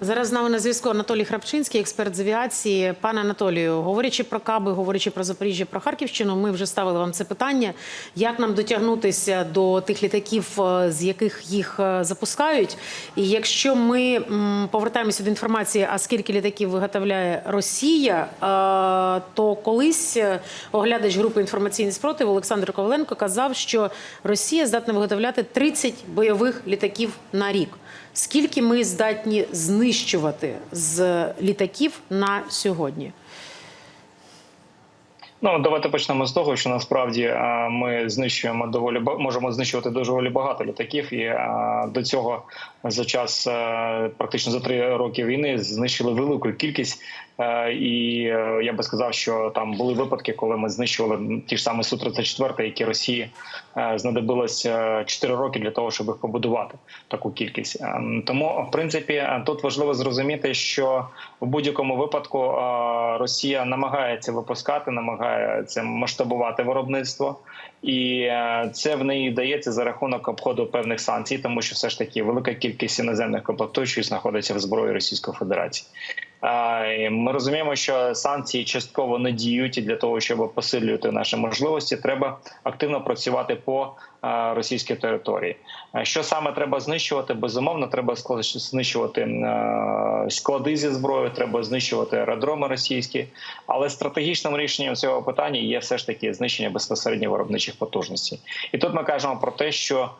Зараз з нами на зв'язку Анатолій Храпчинський, експерт з авіації. Пане Анатолію, говорячи про каби, говорячи про Запоріжжя, про Харківщину, ми вже ставили вам це питання. Як нам дотягнутися до тих літаків, е, з яких їх е, запускають? І якщо ми повертаємося до інформації, а скільки літаків виготовляє Росія, е, то колись оглядач групи інформаційний спротив Олександр Коваленко казав, що Росія здатна виготовляти 30 бойових літаків на рік. Скільки ми здатні знищувати з літаків на сьогодні? Ну давайте почнемо з того, що насправді ми знищуємо доволі можемо знищувати доволі багато літаків, і до цього за час е, практично за три роки війни знищили велику кількість. Е, І е, я би сказав, що там були випадки, коли ми знищували ті ж самі су 34 які Росії е, знадобилось е, 4 роки для того, щоб їх побудувати таку кількість. Тому, в принципі, тут важливо зрозуміти, що в будь-якому випадку Росія намагається випускати, намагається масштабувати виробництво, і це в неї вдається за рахунок обходу певних санкцій, тому що все ж таки велика кількість іноземних комплектуючих знаходиться в зброї Російської Федерації. Ми розуміємо, що санкції частково не діють і для того, щоб посилювати наші можливості, треба активно працювати по російській території. Що саме треба знищувати? Безумовно, треба знищувати склади зі зброєю, треба знищувати аеродроми російські. Але стратегічним рішенням цього питання є все ж таки знищення безпосередньо виробничих потужностей. І тут ми кажемо про те, що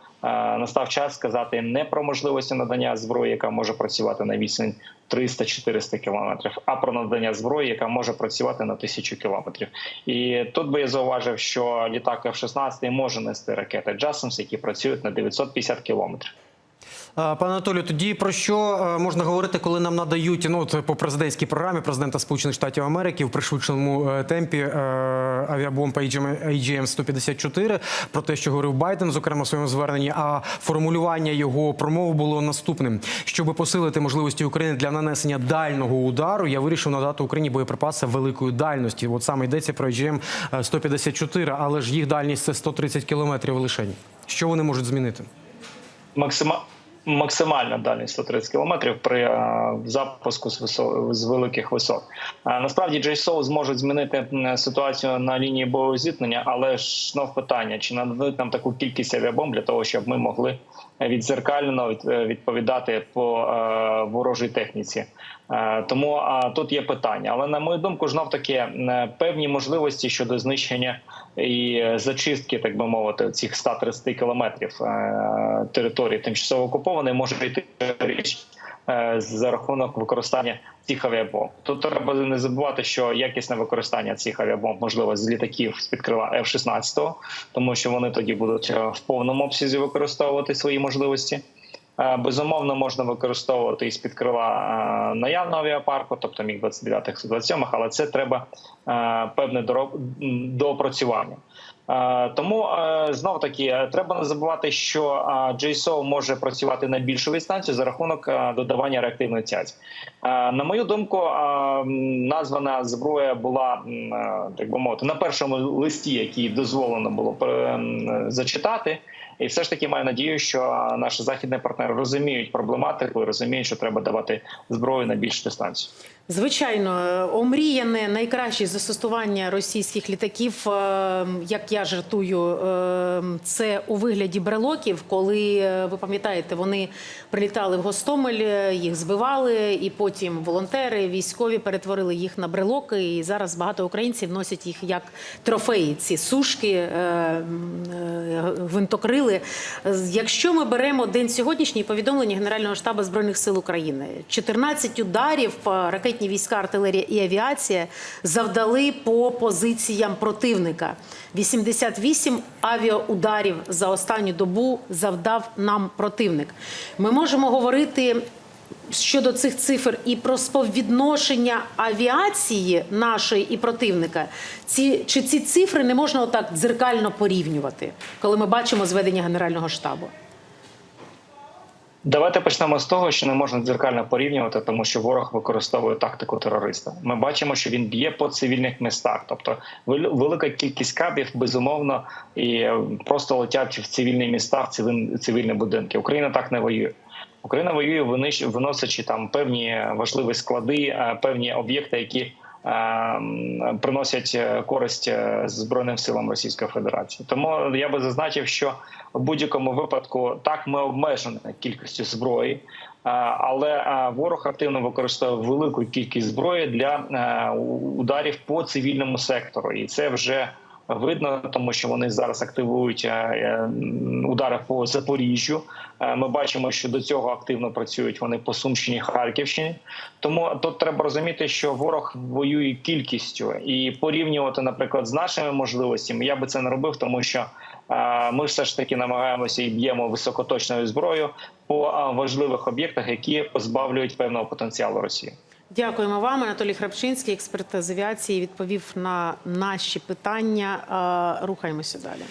настав час сказати не про можливості надання зброї, яка може працювати на вісень 300-400 кілометрів, а про надання зброї, яка може працювати на тисячу кілометрів. І тут би я зауважив, що літак F-16 може нести ракети Джасамс, які працюють на 950 кілометрів. Пане Анатолію, тоді про що е, можна говорити, коли нам надають ну по президентській програмі президента Сполучених Штатів Америки в пришвидшеному е, темпі е, авіабомба AGM 154 про те, що говорив Байден, зокрема в своєму зверненні. А формулювання його промови було наступним: щоб посилити можливості України для нанесення дальнього удару, я вирішив надати Україні боєприпаси великої дальності. От саме йдеться про AGM 154, але ж їх дальність це 130 кілометрів лишень. Що вони можуть змінити? Максима... Максимальна дальність 130 кілометрів при е, запуску з, висо... з великих висот. Е, насправді JSO зможуть змінити ситуацію на лінії бойового зіткнення, але ж знов питання: чи нададуть нам таку кількість авіабомб для того, щоб ми могли відзеркально е, відповідати по ворожій техніці. Тому тут є питання. Але на мою думку, знов таки певні можливості щодо знищення і е, зачистки, так би мовити, цих 130 кілометрів е, території тимчасово окупованої може йти річ е, за рахунок використання цих авіабомб. Тут треба не забувати, що якісне використання цих авіабомб можливо з літаків з під крила F-16, тому що вони тоді будуть в повному обсязі використовувати свої можливості. Е, Безумовно, можна використовувати із під крила е, наявного авіапарку, тобто міг 29 27 але це треба е, певне доопрацювання. Тому знов таки треба не забувати, що JSO може працювати на більшу дистанцію за рахунок додавання реактивної цяці. На мою думку, названа зброя була так би мовити на першому листі, який дозволено було зачитати. І все ж таки маю надію, що наші західні партнери розуміють проблематику і розуміють, що треба давати зброю на більшу дистанцію. Звичайно, омріяне найкраще застосування російських літаків, е, як я жартую, е, це у вигляді брелоків. Коли е, ви пам'ятаєте, вони прилітали в Гостомель, їх збивали, і потім волонтери, військові перетворили їх на брелоки. І зараз багато українців носять їх як трофеї. Ці сушки, гвинтокрили. З- Якщо ми беремо день сьогоднішній повідомлення Генерального штабу збройних сил України, 14 ударів ракетні війська, артилерія і авіація завдали по позиціям противника. 88 авіаударів за останню добу завдав нам противник. Ми можемо говорити щодо цих цифр і про співвідношення авіації нашої і противника. Ці чи ці цифри не можна отак дзеркально порівнювати, коли ми бачимо зведення Генерального штабу? Давайте почнемо з того, що не можна дзеркально порівнювати, тому що ворог використовує тактику терориста. Ми бачимо, що він б'є по цивільних містах, тобто вел- велика кількість кабів безумовно і просто летять в цивільні міста, в цивіль- цивільні будинки. Україна так не воює. Україна воює виносячи там певні важливі склади, е, певні об'єкти, які е, приносять е, користь збройним силам Російської Федерації. Тому я би зазначив, що в будь-якому випадку так ми обмежені кількістю зброї. Але ворог активно використовує велику кількість зброї для ударів по цивільному сектору, і це вже видно, тому що вони зараз активують е, е, удари по Запоріжжю. Е, Ми бачимо, що до цього активно працюють вони по Сумщині, Харківщині. Тому тут треба розуміти, що ворог воює кількістю і порівнювати, наприклад, з нашими можливостями. Я би це не робив, тому що ми все ж таки намагаємося і б'ємо високоточною зброєю по важливих об'єктах, які позбавлюють певного потенціалу Росії. Дякуємо вам. Анатолій Храпчинський, експерт з авіації, відповів на наші питання. Рухаємося далі.